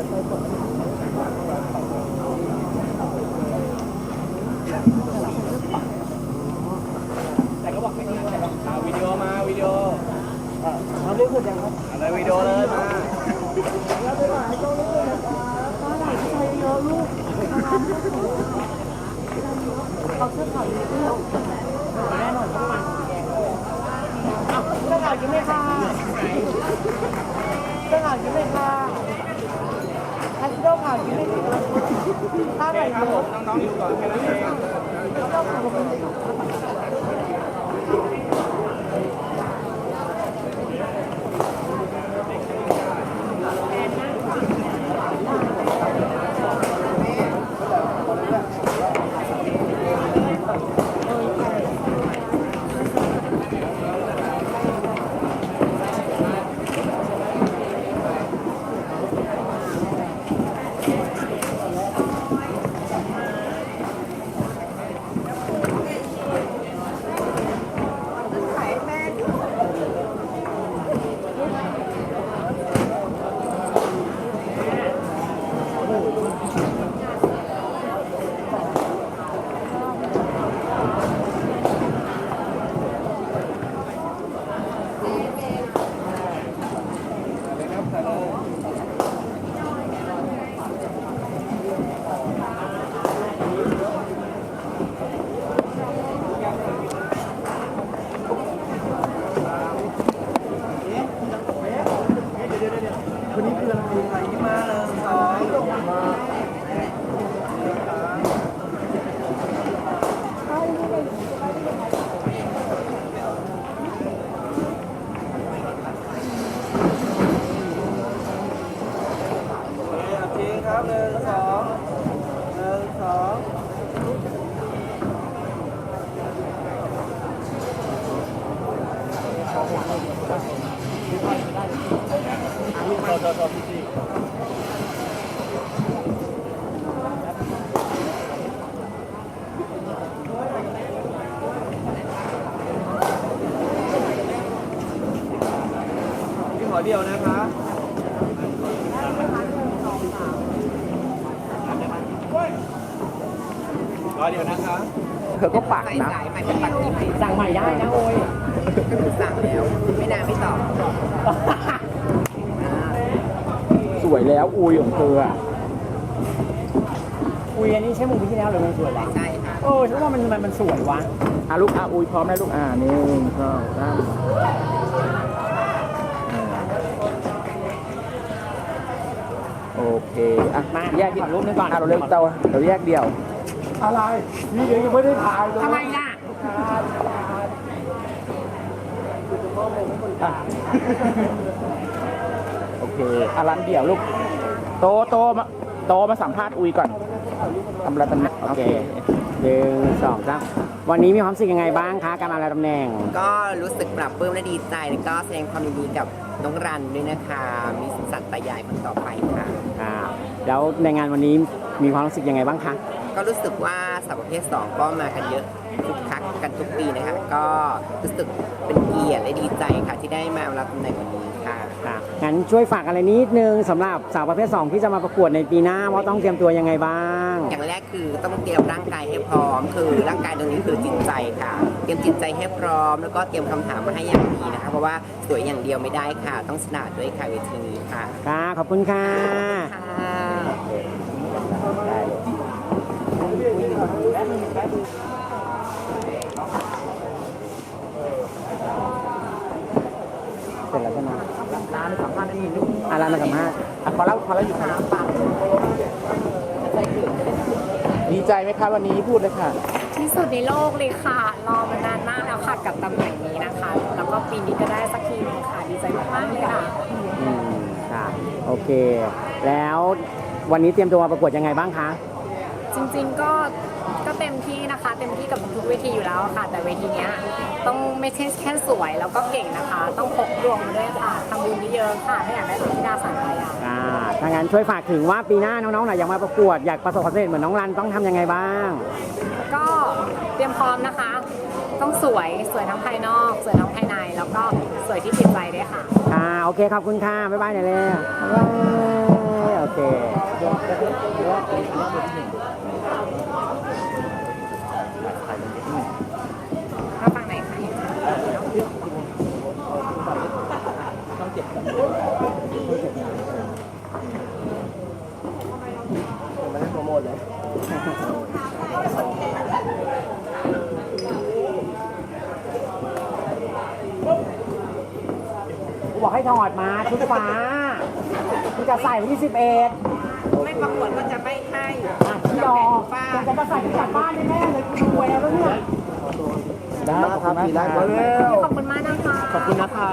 แต่ก็บอกไม่ได้แต่บอกเอาวิดีโอมาวิดีโอเราได้พูดยังครับอะไรวิดีโอเลยมาเอาเสื้อขาวอยู่ด้วยแน่นอนต้องมันเสื้อขาวกินไหมคะ ถ้าไหนครับผมน้องๆอยู่ก่อนแค่นั้นเอง รอเดียวนะคะเธอก็ปากนะ สายใหม่เป็นปักที่ใหม่สั่งใหม่ได้นะโอ้ยก็คือสั่งแล้ว ไม่นานไม่ตอบสวยแล้วอุยของเธออะคุยอันนี้ใช่มุมที่แล้วหรือมันสวยวะใช่ค่ะเออฉันว่ามันมันมันสวยวะอะลูกอะอุยพร้อมแล้วลูกอ่าหนึ่งสองสามโอเค อะมาแยกขอรูปหนึงก่อนอะเราเลือกเตาเราแยกเดี่ยว อะไรนี่เดี๋ยวยังไม่ได้ถ่ายเลยทำไมล่ะอะโอเคอารันเดี่ยวลูก โตโตมาโตมาสัมภาษณ์อุยก่อนทำอะไรตำแหน่งโอเคหนึ่งสองสามวันนี้มีความรู้สึกยังไงบ้างคะการมารับตำแหน่ง ก็รู้สึกปรับปลื้มและดีใจแล้วก็แสดงความยินดีกับน้องรันด้วยนะคะ มีสัตว์ตายายคนต่อไปค่ะอ่าแล้วในงานวันนี้มีความรู้สึกยังไงบ้างคะ ก็รู้สึกว่าสาวประเภท2ก็มากันเยอะคึกคักกันทุกปีนะคะ ก็รู้สึกเป็นเกียรติและดีใจค่ะที่ได้มารับตำแหน่งวันนี้ค่ะค่ะงั้นช่วยฝากอะไรนิดนึงสำหรับสาวประเภท 2 ที่จะมาประกวดในปีหน้าว่าต้องเตรียมตัวยังไงบ้าง อย่างแรกคือต้องเตรียมร่างกายให้พร้อม คือร่างกายตรงนี้คือจิตใจค่ะ เตรียมจิตใจให้พร้อม แล้วก็เตรียมคำถามมาให้อย่างดีนะคะ เพราะว่าสวยอย่างเดียวไม่ได้ค่ะ ต้องฉลาดด้วยค่ะเวทีนี้ค่ะ ค่ะ ขอบคุณค่ะ ค่ะ เสร็จแล้วใช่ไหมร้านสัมาษณ์ได้ยินลูกอะร้านมามาษณ์อะพอแล้วพอแล้วอยู่ครับดีใจไหมคะวันนี้พูดเลยค่ะ ที่สุดในโลกเลยค่ะ รอมานานมากแล้วค่ะกับตำแหน่งนี้นะคะ แล้วก็ปีนี้ก็ได้สักทีนึงค่ะ ดีใจมากๆเลยค่ะ อืมค่ะ โอเค แล้ววันนี้เตรียมตัวมาประกวดยังไงบ้างคะ จริงๆก็ก็เต็มที่นะคะ เต็มที่กับทุกเวทีอยู่แล้วค่ะ แต่เวทีเนี้ยต้องไม่ใช่แค่สวยแล้วก็เก่งนะคะ ต้องพกดวงมาด้วยค่ะทำบุญเยอะๆค่ะถ้าอยากได้เป็นธิดาสารไปอะอ่าถ้างั้นช่วยฝากถึงว่าปีหน้าน้องๆหน่อยอยากมาประกวดอยากประสบความสำเร็จเหมือนน้องรันต้องทำยังไงบ้าง ก็เตรียมพร้อมนะคะ ต้องสวยสวยทั้งภายนอก สวยทั้งภายใน แล้วก็สวยที่จิตใจด้วยค่ะ อ่าโอเคขอบคุณค่ะบ๊ายบายหน่อยเลยบ๊ายบาย โอเคถ้าฟังไหนคะไม่ได้โปรโมทเลยกูบอกให้ถอดมาชุดฟ้า กูจะใส่วันที่สิบเอ็ดไม่ประกวดก็จะไม่ให้อะพี่ดอกจะจะใส่กลับบ้านแน่ๆเลยกูรวยแล้วเนี่ยได้ครับพี่ได้ก็เร็วขอบคุณมากนะคะขอบคุณนะคะ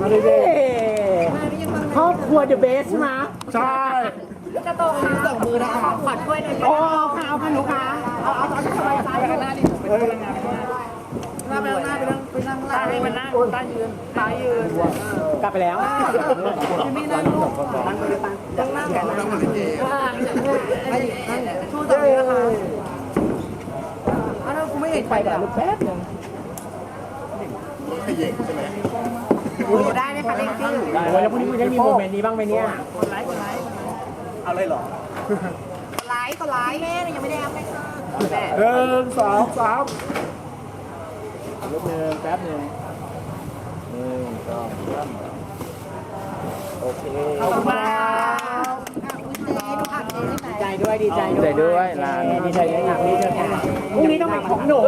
มาเลยครอบครัวเดอะเบสใช่ไหมใช่จะโตค่ะส่งมือนะคะขอถ้วยหน่อยโอ้ค่ะเอาค่ะหนูค่ะเอาเอาเอาที่สบายใจกันนะดิหน้าไปหน้าไปนั่งไปนั่งตาให้มันนั่งตายืนตายืน กลับไปแล้วที่นี่นั่งลูกนั่งนั่งกันนั่งมาเจ๊ชูตรงนี้นะคะอ้าวกูไม่เห็นไปกับลูกแป๊บนึงดูได้ไหมคะเล็กซี่แล้วพรุ่งนี้คุณจะมีโมเมนต์นี้บ้างไหมเนี่ยกดไลค์กดไลค์เอาเลยเหรอไลค์กดไลค์แม่ยังไม่ได้อัพเลยค่ะหนึ่งสองสามลูกหนึ่งแป๊บหนึ่งหนึ่งสองสาม อเคขอบคุณมากดีใจด้วยดีใจดีใจด้วยลานดีใจด้วยนะพี่เจอกันพรุ่งนี้ต้องเป็นของหนู